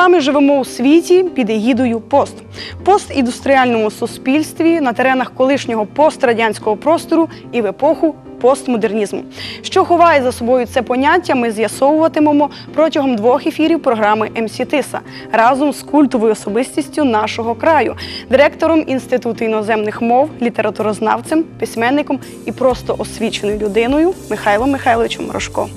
Ми вами живемо у світі під егідою пост. Постіндустріальному суспільстві на теренах колишнього пострадянського простору і в епоху постмодернізму. Що ховає за собою це поняття, ми з'ясовуватимемо протягом двох ефірів програми МС Тиса разом з культовою особистістю нашого краю, директором Інституту іноземних мов, літературознавцем, письменником і просто освіченою людиною Михайлом Михайловичем Рожко.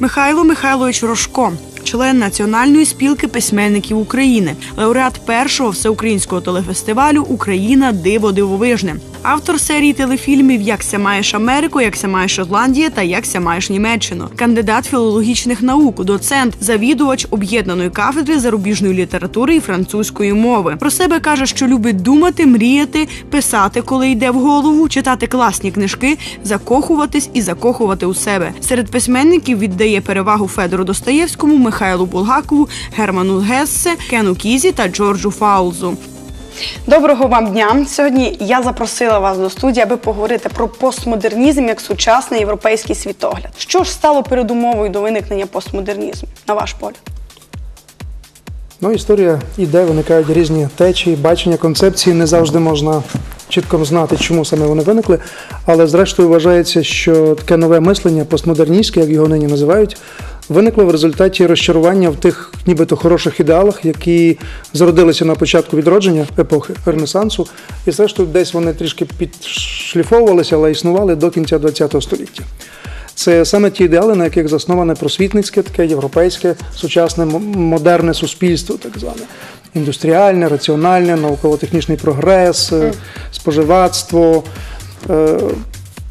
Михайло Михайлович Рожко, член Національної спілки письменників України, лауреат першого всеукраїнського телефестивалю Україна. Диво дивовижне, автор серії телефільмів Якся маєш Америку, Якся маєш Шотландія та Якся маєш Німеччину, кандидат філологічних наук, доцент, завідувач об'єднаної кафедри зарубіжної літератури і французької мови. Про себе каже, що любить думати, мріяти, писати, коли йде в голову, читати класні книжки, закохуватись і закохувати у себе. Серед письменників віддає перевагу Федору Достоєвському, Михайлу Булгакову, Герману Гессе, Кену Кізі та Джорджу Фаулзу. Доброго вам дня! Сьогодні я запросила вас до студії, аби поговорити про постмодернізм як сучасний європейський світогляд. Що ж стало передумовою до виникнення постмодернізму, на ваш погляд? Ну, історія іде, виникають різні течії, бачення, концепції. Не завжди можна чітко знати, чому саме вони виникли. Але зрештою вважається, що таке нове мислення, постмодерністське, як його нині називають, виникло в результаті розчарування в тих нібито хороших ідеалах, які зародилися на початку відродження епохи Ренесансу. І зрештою, десь вони трішки підшліфовувалися, але існували до кінця ХХ століття. Це саме ті ідеали, на яких засноване просвітницьке, таке європейське, сучасне модерне суспільство, так зване індустріальне, раціональне, науково-технічний прогрес, mm. споживацтво, е,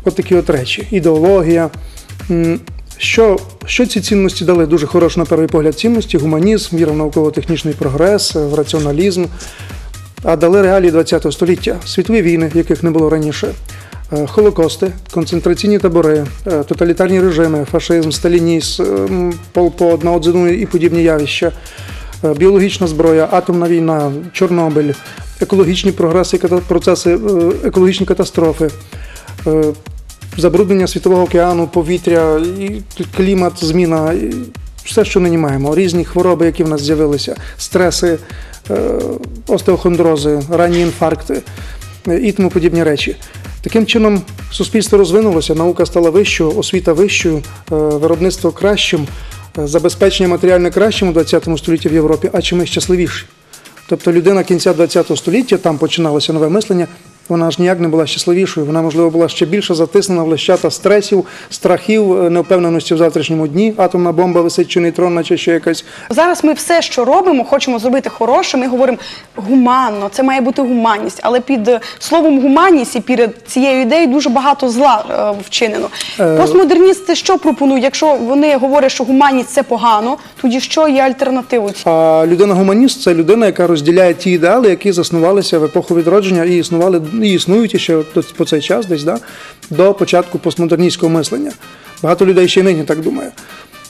от такі от речі, ідеологія. Що що ці цінності дали? Дуже хороші, на перший погляд, цінності, гуманізм, віра в науково-технічний прогрес, в раціоналізм, а дали реалії ХХ століття, світові війни, яких не було раніше. Е, холокости, концентраційні табори, е, тоталітарні режими, фашизм, сталінізм, полпот, Мао і подібні явища, е, біологічна зброя, атомна війна, Чорнобиль, екологічні прогреси, процеси, екологічні катастрофи, забруднення світового океану, повітря, клімат, зміна, все, що нині маємо, різні хвороби, які в нас з'явилися, стреси, остеохондрози, ранні інфаркти і тому подібні речі. Таким чином, суспільство розвинулося, наука стала вищою, освіта вищою, е, виробництво кращим, е, забезпечення матеріально кращим у ХХ столітті в Європі, а чи ми щасливіші. Тобто людина кінця ХХ століття, там починалося нове мислення, вона ж ніяк не була щасливішою. Вона, можливо, була ще більше затиснена в лещата стресів, страхів, е, невпевненості в завтрашньому дні. Атомна бомба висить чи нейтронна, чи ще якась. Зараз ми все, що робимо, хочемо зробити хороше. Ми говоримо гуманно, це має бути гуманність. Але під е, словом гуманність і перед цією ідеєю дуже багато зла е, вчинено. Е... Постмодерністи що пропонують? Якщо вони говорять, що гуманність це погано, тоді що є альтернативою? А людина гуманіст це людина, яка розділяє ті ідеали, які заснувалися в епоху відродження і існували і існують ще по цей час, десь да, до початку постмодерністського мислення. Багато людей ще й нині так думає.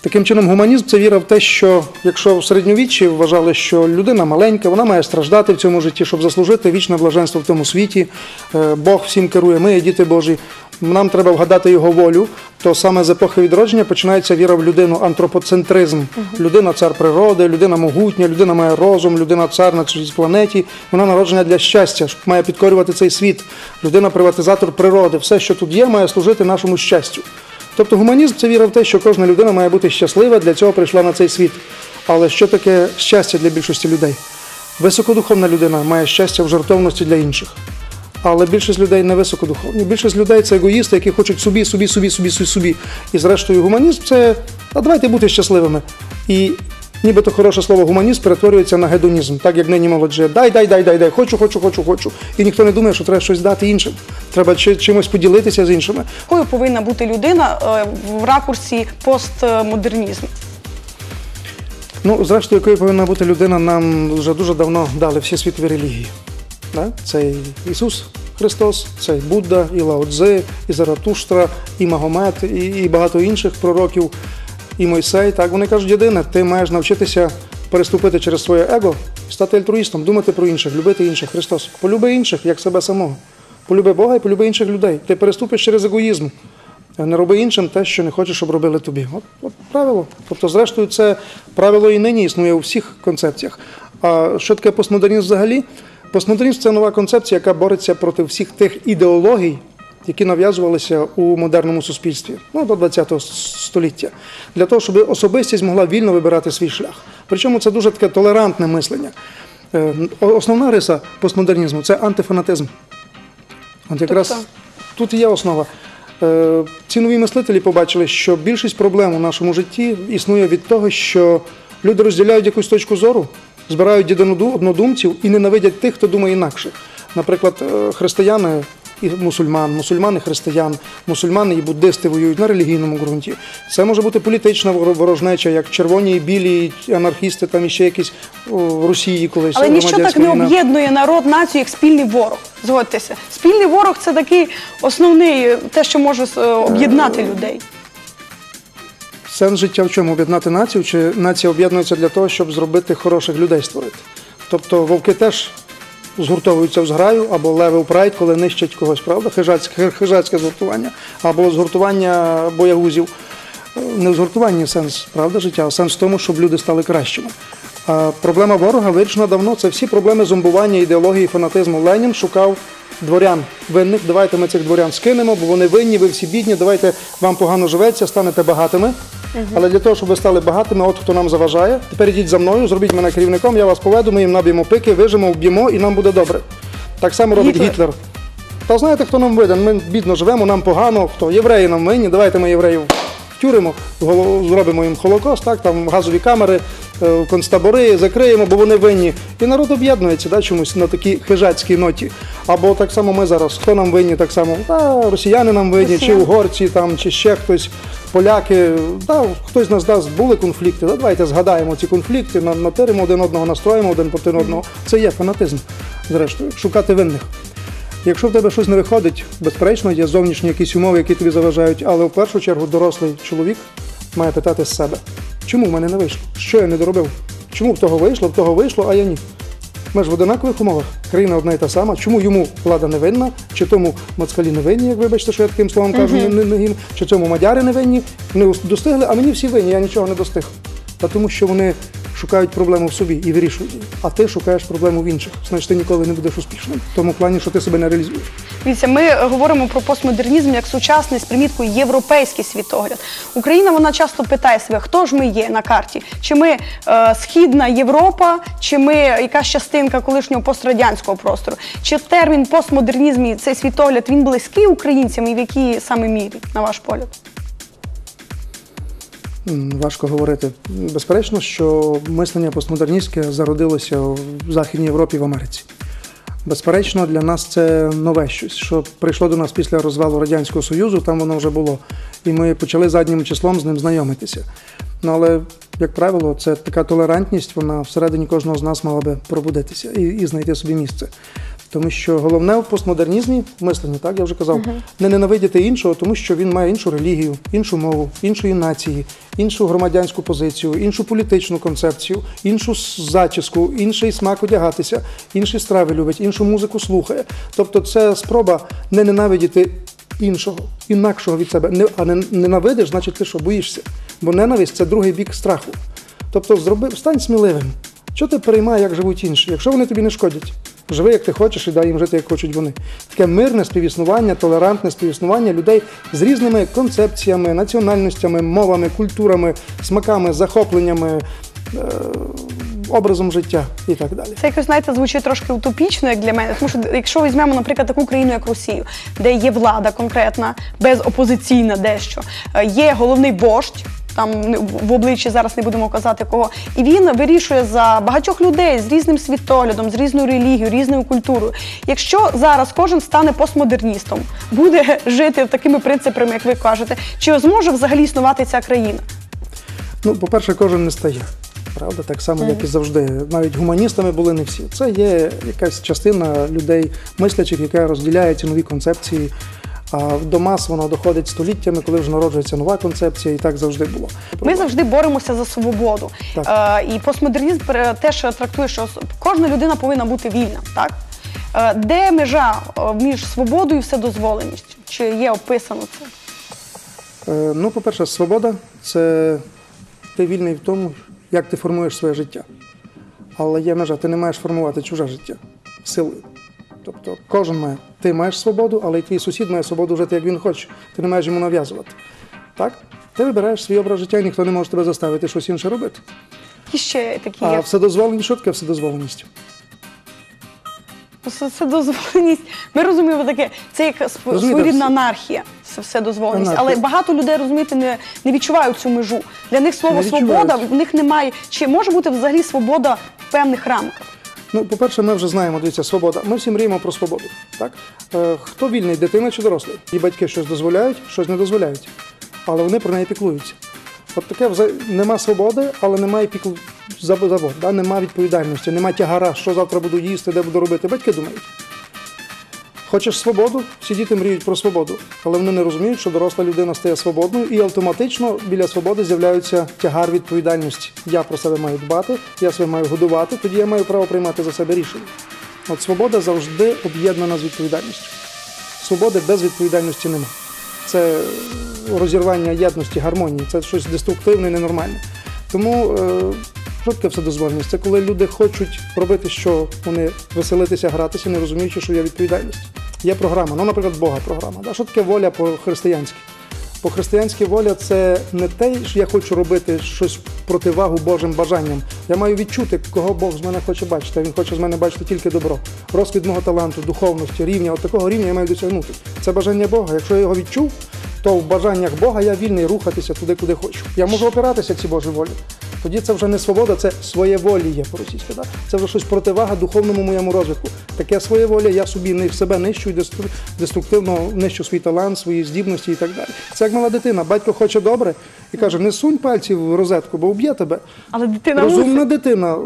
Таким чином, гуманізм це віра в те, що якщо в середньовіччі вважали, що людина маленька, вона має страждати в цьому житті, щоб заслужити вічне блаженство в тому світі, е, Бог всім керує, ми є діти Божі нам треба вгадати його волю, то саме з епохи відродження починається віра в людину, антропоцентризм. Людина цар природи, людина могутня, людина має розум, людина цар на цій планеті. Вона народжена для щастя, має підкорювати цей світ. Людина приватизатор природи. Все, що тут є, має служити нашому щастю. Тобто гуманізм це віра в те, що кожна людина має бути щаслива, для цього прийшла на цей світ. Але що таке щастя для більшості людей? Високодуховна людина має щастя в жертовності для інших. Але більшість людей не високодуховні. Більшість людей це егоїсти, які хочуть собі, собі, собі, собі, собі, собі. І зрештою, гуманізм це а давайте бути щасливими. І нібито хороше слово гуманізм перетворюється на гедонізм, так як нині молодже. Дай, дай, дай, дай, дай, хочу, хочу, хочу, хочу. І ніхто не думає, що треба щось дати іншим. Треба чимось поділитися з іншими. Якою повинна бути людина е, в ракурсі постмодернізму? Ну, зрештою, якою повинна бути людина, нам вже дуже давно дали всі світові релігії. Це Ісус Христос, це Будда, і Лао Цзи, і Заратуштра, і Магомед, і, і багато інших пророків, і Мойсей. Так вони кажуть, єдине, ти маєш навчитися переступити через своє его, стати альтруїстом, думати про інших, любити інших. Христос. Полюби інших, як себе самого. Полюби Бога і полюби інших людей. Ти переступиш через егоїзм. Не роби іншим те, що не хочеш, щоб робили тобі. От, от правило. Тобто, зрештою, це правило і нині існує у всіх концепціях. А що таке постмодернізм взагалі? Постмодернізм це нова концепція, яка бореться проти всіх тих ідеологій, які нав'язувалися у модерному суспільстві ну, до ХХ століття, для того, щоб особистість могла вільно вибирати свій шлях. Причому це дуже таке толерантне мислення. Е, Основна риса постмодернізму це антифанатизм. От якраз Тобто? тут і є основа. Е, Ці нові мислителі побачили, що більшість проблем у нашому житті існує від того, що люди розділяють якусь точку зору, збирають однодумців і ненавидять тих, хто думає інакше. Наприклад, е, християни і мусульман, мусульмани християн, мусульмани і буддисти воюють на релігійному ґрунті. Це може бути політична воро- ворожнеча, як червоні і білі і анархісти, там іще якісь о, в Росії колись. Але ніщо так не об'єднує народ, націю, як спільний ворог. Згодьтеся. Спільний ворог це такий основний, е, те, що може е, об'єднати людей. Сенс життя в чому? Об'єднати націю, чи нація об'єднується для того, щоб зробити хороших людей створити? Тобто вовки теж згуртовуються в зграю, або леви в коли нищать когось, правда? Хижацьке, хи- хижацьке згуртування, або згуртування боягузів. Е, Не в згуртуванні сенс, правда, життя, а сенс в тому, щоб люди стали кращими. А проблема ворога вирішена давно. Це всі проблеми зомбування, ідеології, фанатизму. Ленін шукав дворян винних. Давайте ми цих дворян скинемо, бо вони винні, ви всі бідні. Давайте вам погано живеться, станете багатими. Але для того, щоб ви стали багатими, от хто нам заважає. Тепер йдіть за мною, зробіть мене керівником, я вас поведу, ми їм наб'ємо пики, вижимо, вб'ємо і нам буде добре. Так само робить Гітлер. Гітлер. Та знаєте, хто нам винен? Ми бідно живемо, нам погано. Хто? Євреї нам винні, давайте ми євреїв втюримо, зробимо їм холокост, так, там газові камери, е, концтабори, закриємо, бо вони винні. І народ об'єднується да, чомусь на такій хижацькій ноті. Або так само ми зараз, хто нам винні, так само, та, росіяни нам винні, чи угорці, там, чи ще хтось, поляки. Да, хтось з нас дасть, були конфлікти. Да, давайте згадаємо ці конфлікти, на- натиримо один одного, настроїмо один проти одного. Це є фанатизм, зрештою, шукати винних. Якщо в тебе щось не виходить, безперечно, є зовнішні якісь умови, які тобі заважають, але в першу чергу дорослий чоловік має питати з себе, чому в мене не вийшло? Що я не доробив? Чому в того вийшло, в того вийшло, а я ні? Ми ж в одинакових умовах. Країна одна і та сама. Чому йому влада не винна, чи тому москалі не винні, як вибачте, що я таким словом кажу, не, не, не чи цьому мадяри не винні, не достигли, а мені всі винні, я нічого не достиг. Та тому, що вони шукають проблему в собі і вирішують. А ти шукаєш проблему в інших. Значить, ти ніколи не будеш успішним. В тому плані, що ти себе не реалізуєш. Дивіться, ми говоримо про постмодернізм як сучасний з приміткою європейський світогляд. Україна вона часто питає себе, хто ж ми є на карті? Чи ми е, східна Європа, чи ми якась частинка колишнього пострадянського простору? Чи термін постмодернізм і цей світогляд він близький українцям і в якій саме мірі, на ваш погляд? Важко говорити. Безперечно, що мислення постмодерністське зародилося в Західній Європі в Америці. Безперечно, для нас це нове щось, що прийшло до нас після розвалу Радянського Союзу, там воно вже було. І ми почали заднім числом з ним знайомитися. Ну, але, як правило, це така толерантність, вона всередині кожного з нас мала би пробудитися і, і знайти собі місце. Тому що головне в постмодернізмі мисленні, так я вже казав, не ненавидіти іншого, тому що він має іншу релігію, іншу мову, іншої нації, іншу громадянську позицію, іншу політичну концепцію, іншу зачіску, інший смак одягатися, інші страви любить, іншу музику слухає. Тобто, це спроба не ненавидіти іншого, інакшого від себе. Не, а не ненавидиш, значить ти що боїшся. Бо ненависть це другий бік страху. Тобто, зроби, стань сміливим. Що ти переймає, як живуть інші? Якщо вони тобі не шкодять, живи як ти хочеш і дай їм жити, як хочуть вони. Таке мирне співіснування, толерантне співіснування людей з різними концепціями, національностями, мовами, культурами, смаками, захопленнями, е- образом життя і так далі. Це якось знаєте звучить трошки утопічно, як для мене. Тому що якщо візьмемо, наприклад, таку країну, як Росію, де є влада конкретна, безопозиційна дещо, е, є головний вождь. Там в обличчі зараз не будемо казати кого, і він вирішує за багатьох людей з різним світоглядом, з різною релігією, різною культурою. Якщо зараз кожен стане постмодерністом, буде жити такими принципами, як ви кажете, чи зможе взагалі існувати ця країна? Ну, по-перше, кожен не стає. Правда, так само, як і завжди. Навіть гуманістами були не всі. Це є якась частина людей, мислячих, яка розділяє ці нові концепції. А до мас воно доходить століттями, коли вже народжується нова концепція, і так завжди було. Ми завжди боремося за свободу. Так. Е, і постмодернізм теж трактує, що кожна людина повинна бути вільна. Так? Е, де межа е, між свободою і вседозволеністю? Чи є описано це? Ну, по-перше, свобода це ти вільний в тому, як ти формуєш своє життя. Але є межа, ти не маєш формувати чуже життя силою. Тобто кожен має. Ти маєш свободу, але й твій сусід має свободу жити, як він хоче. Ти не маєш йому нав'язувати. Так? Ти вибираєш свій образ життя, і ніхто не може тебе заставити щось інше робити. І ще такі А є вседозволеність, що таке вседозволеність? Це. Ми розуміємо таке, це як св- Розумієте, своєрідна все- анархія. Це все дозволеність. Анархія. Але багато людей розумієте, не, не відчувають цю межу. Для них слово Не свобода в них немає. Чи може бути взагалі свобода в певних рамках? Ну, по-перше, ми вже знаємо, дивіться, свобода. Ми всі мріємо про свободу. Так? Е, хто вільний, дитина чи дорослий? І батьки щось дозволяють, щось не дозволяють. Але вони про неї піклуються. От таке нема свободи, але немає піклу забор, да? нема відповідальності, нема тягара, що завтра буду їсти, де буду робити. Батьки думають. Хочеш свободу? Всі діти мріють про свободу, але вони не розуміють, що доросла людина стає свободною, і автоматично біля свободи з'являється тягар відповідальності. Я про себе маю дбати, я себе маю годувати, тоді я маю право приймати за себе рішення. От свобода завжди об'єднана з відповідальністю. Свободи без відповідальності нема. Це розірвання єдності, гармонії, це щось деструктивне і ненормальне. Тому е, таке вседозволеність? Це коли люди хочуть робити, що вони веселитися, гратися, не розуміючи, що є відповідальність. Є програма, ну, наприклад, Бога програма. Да? Що таке воля по-християнськи? По-християнськи воля це не те, що я хочу робити щось противагу Божим бажанням. Я маю відчути, кого Бог з мене хоче бачити. Він хоче з мене бачити тільки добро. Розквіт мого таланту, духовності, рівня. От такого рівня я маю досягнути. Це бажання Бога. Якщо я його відчув, то в бажаннях Бога я вільний рухатися туди, куди хочу. Я можу опиратися цій Божій волі. Тоді це вже не свобода, це своєволіє по-російськи. Да? Це вже щось противага духовному моєму розвитку. Таке своєволі, я собі не себе нищу і дестру- деструктивно нищу свій талант, свої здібності і так далі. Це як мала дитина. Батько хоче добре і каже: не сунь пальці в розетку, бо вб'є тебе. Але дитина Розумна мусить. дитина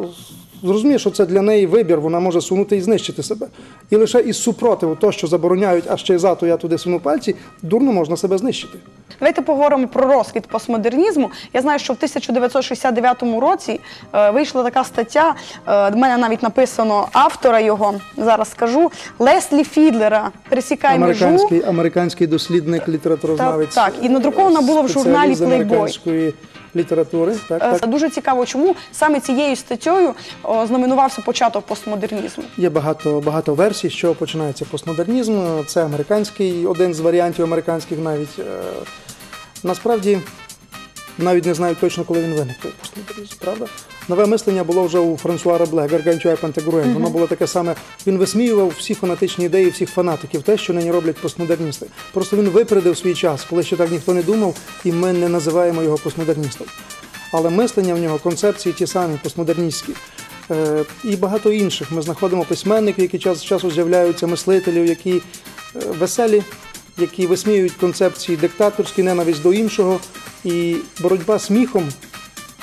зрозуміє, що це для неї вибір, вона може сунути і знищити себе. І лише із супротиву, то, що забороняють, а ще й зато я туди суну пальці, дурно можна себе знищити. Давайте поговоримо про розквіт постмодернізму. Я знаю, що в 1969 році е, вийшла така стаття. Е, в мене навіть написано автора його. Зараз скажу Леслі Фідлера. Пересікай межу. Американський, американський дослідник, літературознавець. Так, так. І надрукована була в журналі спеціаліст з Playboy. американської літератури. Так, Е, так. Дуже цікаво, чому саме цією статтєю знаменувався початок постмодернізму. Є багато, багато версій, з чого починається постмодернізм. Це американський, один з варіантів американських навіть. Е, Насправді навіть не знають точно, коли він виник постмодернізм, правда? Нове мислення було вже у Франсуа Рабле, Гаргантюа Пантегруен. Воно було таке саме. Він висміював всі фанатичні ідеї всіх фанатиків, те, що нині роблять постмодерністи. Просто він випередив свій час, коли ще так ніхто не думав, і ми не називаємо його постмодерністом. Але мислення в нього, концепції ті самі, постмодерністські. Е, і багато інших. Ми знаходимо письменників, які час з часу з'являються, мислителів, які е, веселі, які висміюють концепції диктаторські, ненависть до іншого. І боротьба сміхом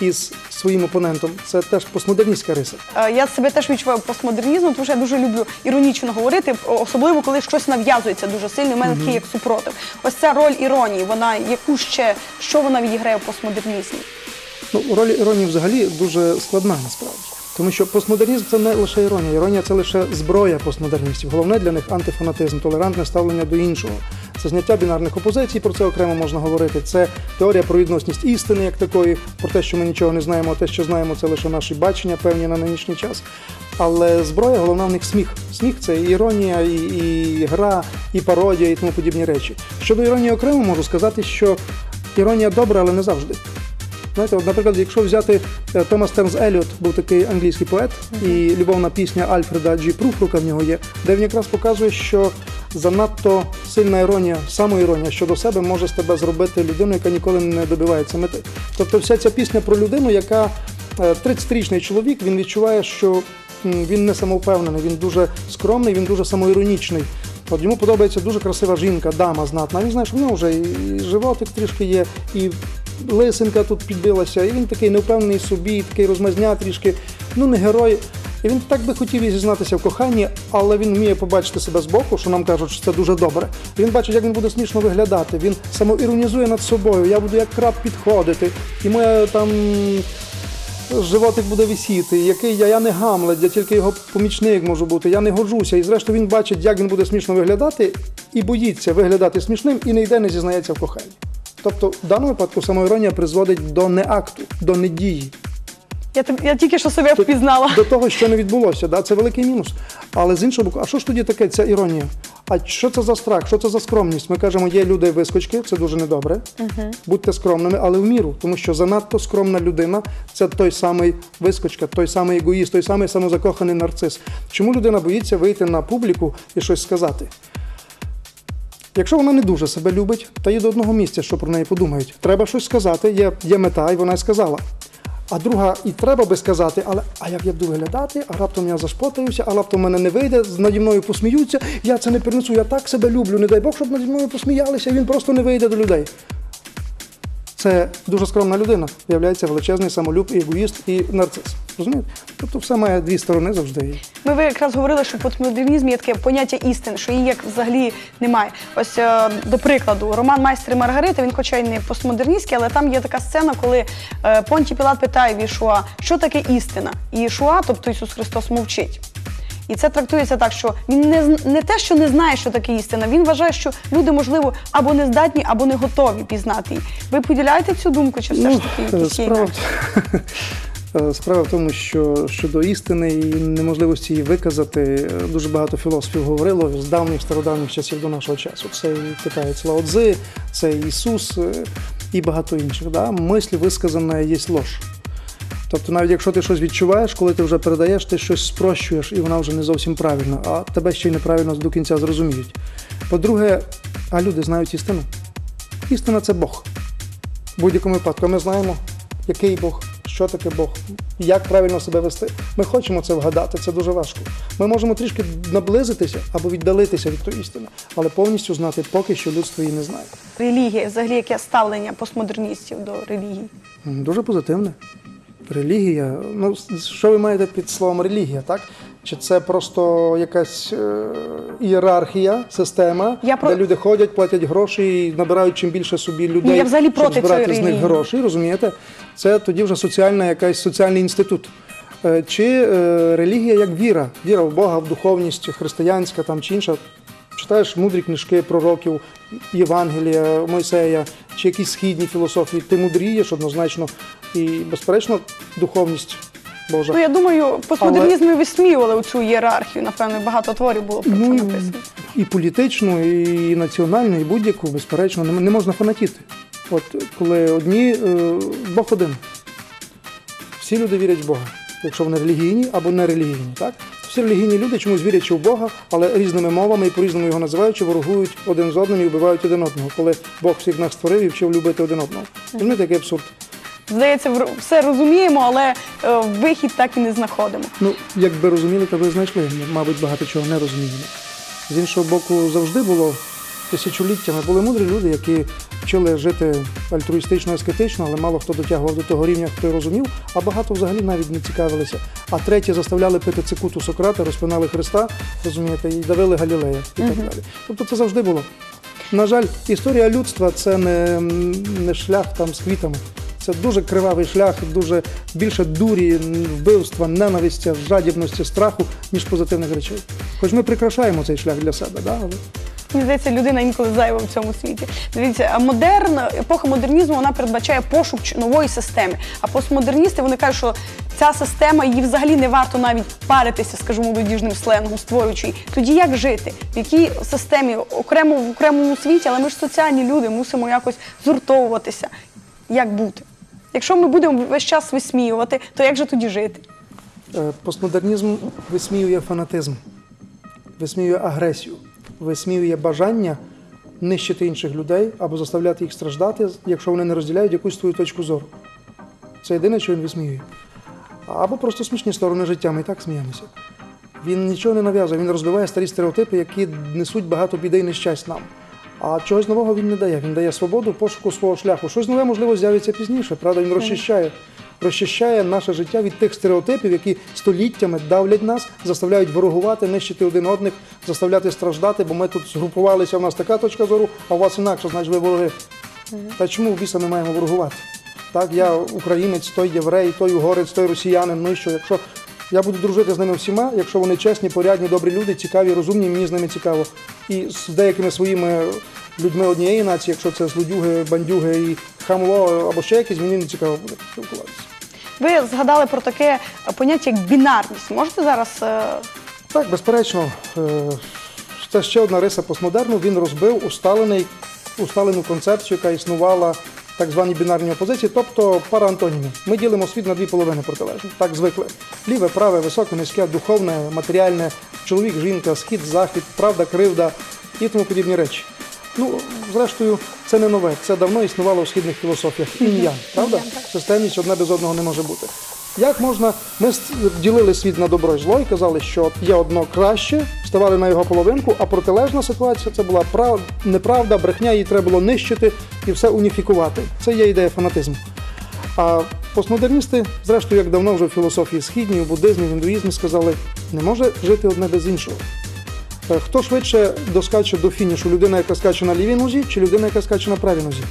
із своїм опонентом це теж постмодерністська риса. Е, Я себе теж відчуваю постмодернізмом, тому що я дуже люблю іронічно говорити, особливо коли щось нав'язується дуже сильно. У мене такий як супротив. Ось ця роль іронії, вона яку ще що вона відіграє в постмодернізмі? Ну, роль іронії взагалі дуже складна насправді. Тому що постмодернізм це не лише іронія. Іронія це лише зброя постмодерністів. Головне для них антифанатизм, толерантне ставлення до іншого. Це зняття бінарних опозицій, про це окремо можна говорити. Це теорія про відносність істини як такої, про те, що ми нічого не знаємо, а те, що знаємо, це лише наші бачення, певні на нинішній час. Але зброя, головна в них сміх. Сміх це і іронія, і, і гра, і пародія, і тому подібні речі. Щодо іронії окремо можу сказати, що іронія добра, але не завжди. Знаєте, от, наприклад, якщо взяти е, Томас Тернс Еліот, був такий англійський поет, і любовна пісня Альфреда Джі Пруфрука в нього є, де він якраз показує, що занадто сильна іронія, самоіронія щодо себе може з тебе зробити людину, яка ніколи не добивається мети. Тобто вся ця пісня про людину, яка е, 30-річний чоловік, він відчуває, що він не самовпевнений, він дуже скромний, він дуже самоіронічний. От йому подобається дуже красива жінка, дама знатна. Він знає, що в нього вже і животик трішки є, і лисинка тут підбилася, і він такий невпевнений собі, такий розмазня трішки, ну не герой. І він так би хотів і зізнатися в коханні, але він вміє побачити себе збоку, що нам кажуть, що це дуже добре. Він бачить, як він буде смішно виглядати. Він самоіронізує над собою. Я буду як краб підходити, і моя там животик буде висіти, який я, я не гамлет, я тільки його помічник можу бути, я не годжуся. І зрештою він бачить, як він буде смішно виглядати, і боїться виглядати смішним, і не йде, не зізнається в коханні. Тобто, в даному випадку самоіронія призводить до не акту, до недії. Я, я тільки що себе впізнала. До того, що не відбулося, да? це великий мінус. Але з іншого боку, а що ж тоді таке ця іронія? А що це за страх? Що це за скромність? Ми кажемо, є люди вискочки, це дуже недобре. Будьте скромними, але в міру, тому що занадто скромна людина це той самий вискочка, той самий егоїст, той самий самозакоханий нарцис. Чому людина боїться вийти на публіку і щось сказати? Якщо вона не дуже себе любить, та є до одного місця, що про неї подумають. Треба щось сказати, є, є мета, і вона й сказала. А друга, і треба би сказати, але а як я буду виглядати, а раптом я зашпотаюся, а раптом мене не вийде, наді мною посміються, я це не перенесу, я так себе люблю, не дай Бог, щоб наді мною посміялися, він просто не вийде до людей. Це дуже скромна людина, виявляється величезний самолюб, егоїст і нарцис. Розумієте? Тобто все має дві сторони завжди. Ми ви якраз говорили, що в постмодернізмі є таке поняття істини, що її як взагалі немає. Ось е, до прикладу, роман Майстер Маргарита, він хоча й не постмодерністський, але там є така сцена, коли е, Понті Пілат питає в Ішуа, що таке істина? І Ішуа, тобто Ісус Христос, мовчить. І це трактується так, що він не, не те, що не знає, що таке істина, він вважає, що люди, можливо, або не здатні, або не готові пізнати її. Ви поділяєте цю думку, чи все ж таки якісь є Ну, справа, в- справа в тому, що щодо істини і неможливості її виказати, е, дуже багато філософів говорило з давніх стародавніх часів до нашого часу. Це і китаєць Лао Цзи, це Ісус е, і багато інших. Да? Мисль висказана є ложь. Тобто, навіть якщо ти щось відчуваєш, коли ти вже передаєш, ти щось спрощуєш, і вона вже не зовсім правильна, а тебе ще й неправильно до кінця зрозуміють. По-друге, а люди знають істину. Істина це Бог. В будь-якому випадку ми знаємо, який Бог, що таке Бог, як правильно себе вести. Ми хочемо це вгадати, це дуже важко. Ми можемо трішки наблизитися або віддалитися від тої істини, але повністю знати поки що людство її не знає. Релігія, взагалі, яке ставлення постмодерністів до релігії? Дуже позитивне. Релігія. Ну, що ви маєте під словом релігія, так? Чи це просто якась е, ієрархія, система, Я про- де люди ходять, платять гроші і набирають чим більше собі людей, я взагалі щоб збирати з них гроші, розумієте? Це тоді вже соціальна якась соціальний інститут. Е, Чи е, релігія як віра, віра в Бога, в духовність, християнська там чи інша. Читаєш мудрі книжки пророків, Євангелія, Мойсея, чи якісь східні філософії, ти мудрієш однозначно. І, безперечно, духовність Божа. Ну я думаю, постмодернізм і висміювали цю ієрархію. Напевно, багато творів було про це Ну, написано. і політичну, і національну, і будь-яку, безперечно, не, можна фанатіти. От коли одні, е, Бог один. Всі люди вірять в Бога, якщо вони релігійні або не релігійні. Так? Всі релігійні люди чомусь вірячи в Бога, але різними мовами і по-різному його називаючи, ворогують один з одним і вбивають один одного, коли Бог всіх нас створив і вчив любити один одного. Розумієте, який абсурд. Здається, все розуміємо, але е, вихід так і не знаходимо. Ну, якби розуміли, то ви знайшли. Мабуть, багато чого не розуміємо. З іншого боку, завжди було тисячоліттями. Були мудрі люди, які вчили жити альтруїстично, ескетично, але мало хто дотягував до того рівня, хто розумів, а багато взагалі навіть не цікавилися. А треті заставляли пити цикуту Сократа, розпинали Христа, розумієте, і давили Галілея і так далі. Тобто це завжди було. На жаль, історія людства це не, не шлях там з квітами. Це дуже кривавий шлях, дуже більше дурі, вбивства, ненависті, жадібності, страху, ніж позитивних речей. Хоч ми прикрашаємо цей шлях для себе, да? але Мені здається, людина інколи зайва в цьому світі. Дивіться, модерн, епоха модернізму вона передбачає пошук нової системи. А постмодерністи вони кажуть, що ця система її взагалі не варто навіть паритися, скажімо, молодіжним сленгом, створюючи. Тоді як жити? В якій системі окремо в окремому світі, але ми ж соціальні люди, мусимо якось згуртовуватися. Як бути? Якщо ми будемо весь час висміювати, то як же тоді жити? Е, Постмодернізм висміює фанатизм, висміює агресію, висміює бажання нищити інших людей або заставляти їх страждати, якщо вони не розділяють якусь твою точку зору. Це єдине, що він висміює. Або просто смішні сторони життя, ми і так сміємося. Він нічого не нав'язує, він розбиває старі стереотипи, які несуть багато біди і нещасть нам. А чогось нового він не дає. Він дає свободу пошуку свого шляху. Щось нове, можливо, з'явиться пізніше. Правда, він розчищає. Розчищає наше життя від тих стереотипів, які століттями давлять нас, заставляють ворогувати, нищити один одних, заставляти страждати, бо ми тут згрупувалися, у нас така точка зору, а у вас інакше, значить ви вороги. Та чому в біса ми маємо ворогувати? Так, я українець, той єврей, той угорець, той росіянин. Ну і що? Якщо я буду дружити з ними всіма, якщо вони чесні, порядні, добрі люди, цікаві, розумні, мені з ними цікаво. І з деякими своїми людьми однієї нації, якщо це злодюги, бандюги і хамло або ще якісь, мені не цікаво буде спілкуватися. Ви згадали про таке поняття як бінарність. Можете зараз е, Так, безперечно, е, це ще одна риса постмодерну. Він розбив усталений, усталену концепцію, яка існувала так звані бінарні опозиції, тобто пара антонімів. Ми ділимо світ на дві половини протилежні. Так звикли. Ліве, праве, високе, низьке, духовне, матеріальне, чоловік, жінка, схід, захід, правда, кривда і тому подібні речі. Ну, зрештою, це не нове. Це давно існувало у східних філософіях. Інь-ян, правда? Системність одне без одного не може бути. Як можна, ми ділили світ на добро і зло і казали, що є одно краще, ставали на його половинку, а протилежна ситуація це була прав... неправда, брехня, її треба було нищити і все уніфікувати. Це є ідея фанатизму. А постмодерністи, зрештою, як давно вже в філософії східній, у буддизмі, в індуїзмі сказали, не може жити одне без іншого. Е, Хто швидше доскаче до фінішу? Людина, яка скаче на лівій нозі, чи людина, яка скаче на правій нозі?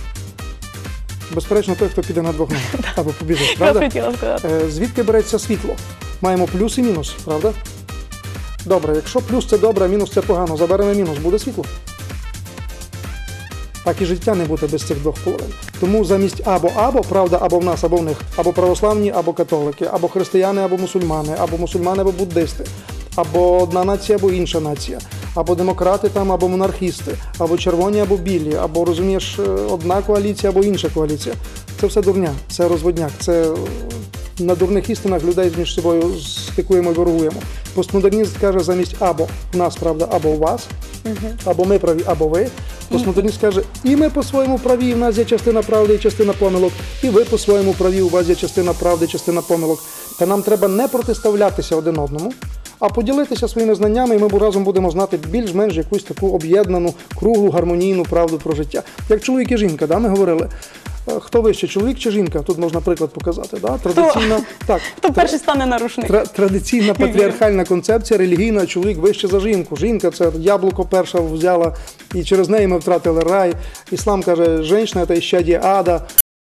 Безперечно, той, хто піде на двох ногах або побіжить, правда? хотіла сказати? Е, Звідки береться світло? Маємо плюс і мінус, правда? Добре, якщо плюс це добре, а мінус це погано, заберемо мінус, буде світло. Так і життя не буде без цих двох половин. Тому замість або або, правда, або в нас, або в них, або православні, або католики, або християни, або мусульмани, або мусульмани, або буддисти, або одна нація, або інша нація, або демократи там, або монархісти, або червоні, або білі, або розумієш, е, одна коаліція, або інша коаліція. Це все дурня, це розводняк, це на дурних істинах людей між собою стикуємо і ворогуємо. Постмодерніст каже замість або в нас правда, або у вас, або ми праві, або ви. Постмодерніст каже, і ми по-своєму праві, і в нас є частина правди і частина помилок, і ви по-своєму праві, у вас є частина правди, частина помилок. Та нам треба не протиставлятися один одному, а поділитися своїми знаннями, і ми разом будемо знати більш-менш якусь таку об'єднану, круглу, гармонійну правду про життя. Як чоловік і жінка, да, ми говорили. Е, Хто вище, чоловік чи жінка? Тут можна приклад показати. Да? Традиційно, так, Хто перший стане нарушник? Тра- традиційна патріархальна концепція релігійна, чоловік вище за жінку. Жінка це яблуко перша взяла, і через неї ми втратили рай. Іслам каже, жінка це іщадє ада.